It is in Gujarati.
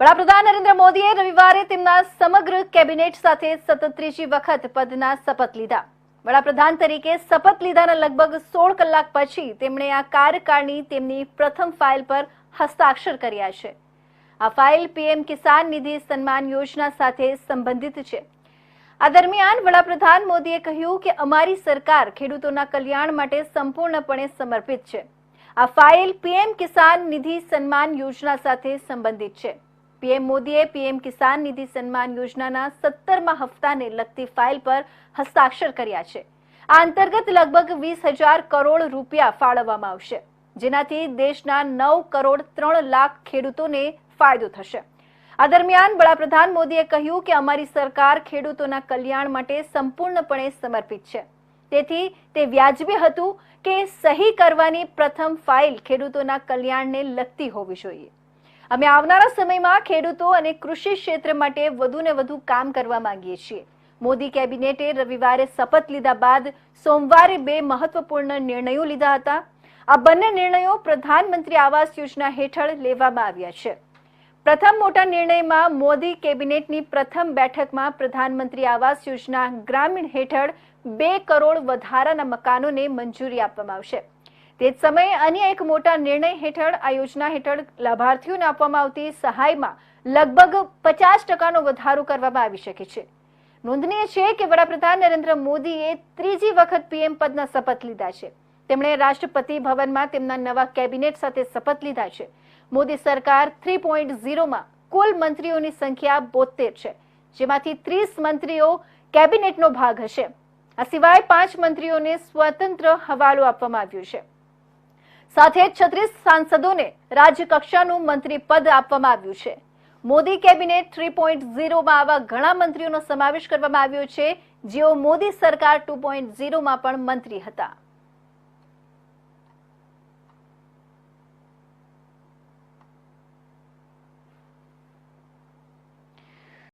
વડાપ્રધાન નરેન્દ્ર મોદીએ રવિવારે તેમના સમગ્ર કેબિનેટ સાથે સતત ત્રીજી વખત પદના શપથ લીધા. વડાપ્રધાન તરીકે શપથ લીધાના લગભગ સોળ કલાક પછી તેમણે આ કાર્યકાળની તેમની પ્રથમ ફાઇલ પર હસ્તાક્ષર કર્યા છે. આ ફાઇલ પીએમ કિસાન નિધિ સન્માન યોજના સાથે સંબંધિત છે. આ દરમિયાન વડાપ્રધાન મોદીએ કહ્યું કે અમારી સરકાર ખેડૂતોના કલ્યાણ માટે સંપૂર્ણપણે સમર્પિત છે. આ ફાઇલ પીએમ કિસાન નિધિ સન્માન યોજના સાથે સંબંધિત છે. પીએમ મોદીએ પીએમ કિસાન નિધિ સન્માન યોજનાના સત્તરમા હપ્તાને લગતી ફાઇલ પર હસ્તાક્ષર કર્યા છે. આ અંતર્ગત લગભગ વીસ હજાર કરોડ રૂપિયા ફાળવવામાં આવશે, જેનાથી દેશના નવ કરોડ ત્રણ લાખ ખેડૂતોને ફાયદો થશે. આ દરમિયાન વડાપ્રધાન મોદીએ કહ્યું કે અમારી સરકાર ખેડૂતોના કલ્યાણ માટે સંપૂર્ણપણે સમર્પિત છે. તેથી તે વ્યાજબી હતું કે સહી કરવાની પ્રથમ ફાઇલ ખેડૂતોના કલ્યાણને લગતી હોવી જોઈએ. અમે આવનારા સમયમાં ખેડૂતો અને કૃષિ ક્ષેત્ર માટે વધુને વધુ કામ કરવા માંગીએ છીએ. મોદી કેબિનેટે રવિવારે શપથ લીધા બાદ સોમવારે બે મહત્વપૂર્ણ નિર્ણયો લીધા હતા. આ બંને નિર્ણયો પ્રધાનમંત્રી આવાસ યોજના હેઠળ લેવામાં આવ્યા છે. પ્રથમ મોટા નિર્ણયમાં મોદી કેબિનેટની પ્રથમ બેઠકમાં પ્રધાનમંત્રી આવાસ યોજના ગ્રામીણ હેઠળ બે કરોડ વધારાના મકાનોને મંજૂરી આપવામાં આવશે. તે જ સમયે અન્ય એક મોટા નિર્ણય હેઠળ આ યોજના હેઠળ લાભાર્થીઓને આપવામાં આવતી સહાયમાં લગભગ પચાસ ટકાનો વધારો કરવામાં આવી શકે છે. નોંધનીય છે કે વડાપ્રધાન નરેન્દ્ર મોદીએ ત્રીજી વખત પીએમ પદના શપથ લીધા છે. તેમણે રાષ્ટ્રપતિ ભવનમાં તેમના નવા કેબિનેટ સાથે શપથ લીધા છે. મોદી સરકાર થ્રી પોઈન્ટ ઝીરોમાં કુલ મંત્રીઓની સંખ્યા બોતેર છે, જેમાંથી ત્રીસ મંત્રીઓ કેબિનેટનો ભાગ હશે. આ સિવાય પાંચ મંત્રીઓને સ્વતંત્ર હવાલો આપવામાં આવ્યો છે. સાથે છત્રીસ સાંસદોને રાજ્યકક્ષાનું મંત્રી પદ આપવામાં આવ્યું છે. મોદી કેબિનેટ થ્રી પોઈન્ટ ઝીરોમાં આવા ઘણા મંત્રીઓનો સમાવેશ કરવામાં આવ્યો છે, જેઓ મોદી સરકાર ટુ પોઈન્ટ ઝીરોમાં પણ મંત્રી હતા.